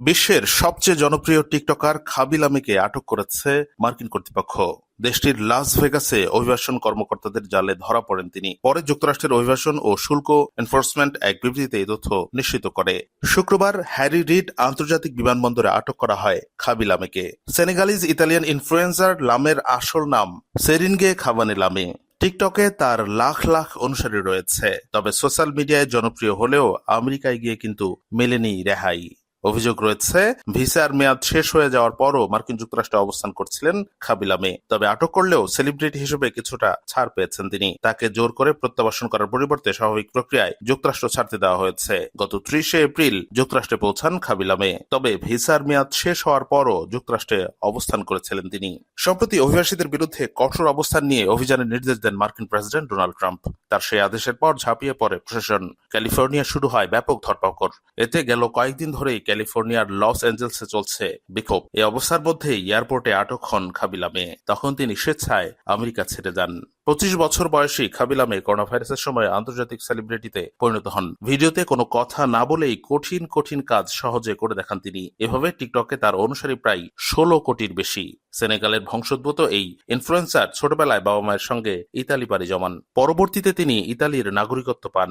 বিশ্বের সবচেয়ে জনপ্রিয় টিকটকার খাবিলামিকে আটক করেছে মার্কিন কর্তৃপক্ষ। দেশটির লাস ভেগাসে অভিবাসন কর্মকর্তাদের জালে ধরা পড়েন তিনি। পরে যুক্তরাষ্ট্রের অভিবাসন ও শুল্ক এনফোর্সমেন্ট এক বিবৃতিতে এই তথ্য নিশ্চিত করে। শুক্রবার হ্যারি রিড আন্তর্জাতিক বিমানবন্দরে আটক করা হয় খাবিলামেকে সেনেগালিজ ইতালিয়ান ইনফ্লুয়েন্সার লামের আসল নাম সেরিনগে খাবানে লামে। টিকটকে তার লাখ লাখ অনুসারী রয়েছে। তবে সোশ্যাল মিডিয়ায় জনপ্রিয় হলেও আমেরিকায় গিয়ে কিন্তু মেলেনি রেহাই। অভিযোগ রয়েছে, ভিসার মেয়াদ শেষ হয়ে যাওয়ার পরও মার্কিন যুক্তরাষ্ট্রে অবস্থান করছিলেন খাবিলামে তবে আটক করলেও সেলিব্রিটি হিসেবে কিছুটা ছাড় পেয়েছেন তিনি। তাকে জোর করে প্রত্যাবাসন করার পরিবর্তে স্বাভাবিক প্রক্রিয়ায় যুক্তরাষ্ট্র ছাড়তে দেওয়া হয়েছে। গত ত্রিশে এপ্রিল যুক্তরাষ্ট্রে পৌঁছান খাবিলামে তবে ভিসার মেয়াদ শেষ হওয়ার পরও যুক্তরাষ্ট্রে অবস্থান করেছিলেন তিনি। সম্প্রতি অভিবাসীদের বিরুদ্ধে কঠোর অবস্থান নিয়ে অভিযানের নির্দেশ দেন মার্কিন প্রেসিডেন্ট ডোনাল্ড ট্রাম্প। তার সেই আদেশের পর ঝাঁপিয়ে পড়ে প্রশাসন। ক্যালিফোর্নিয়া শুরু হয় ব্যাপক ধরপাকড়। এতে গেল কয়েকদিন ধরেই ক্যালিফোর্নিয়ার লস অ্যাঞ্জেলসে চলছে বিক্ষোভ। এই অবস্থার মধ্যেই এয়ারপোর্টে আটক হন খাবিলামে তখন তিনি স্বেচ্ছায় আমেরিকা ছেড়ে যান। পঁচিশ বছর বয়সী খাবিলামে করোনা ভাইরাসের সময় আন্তর্জাতিক সেলিব্রিটিতে পরিণত হন। ভিডিওতে কোনো কথা না বলেই কঠিন কঠিন কাজ সহজে করে দেখান তিনি। এভাবে টিকটকে তার অনুসারী প্রায় ষোলো কোটির বেশি। সেনেগালের বংশোদ্ভূত এই ইনফ্লুয়েন্সার ছোটবেলায় বাবা মায়ের সঙ্গে ইতালি পাড়ি জমান। পরবর্তীতে তিনি ইতালির নাগরিকত্ব পান।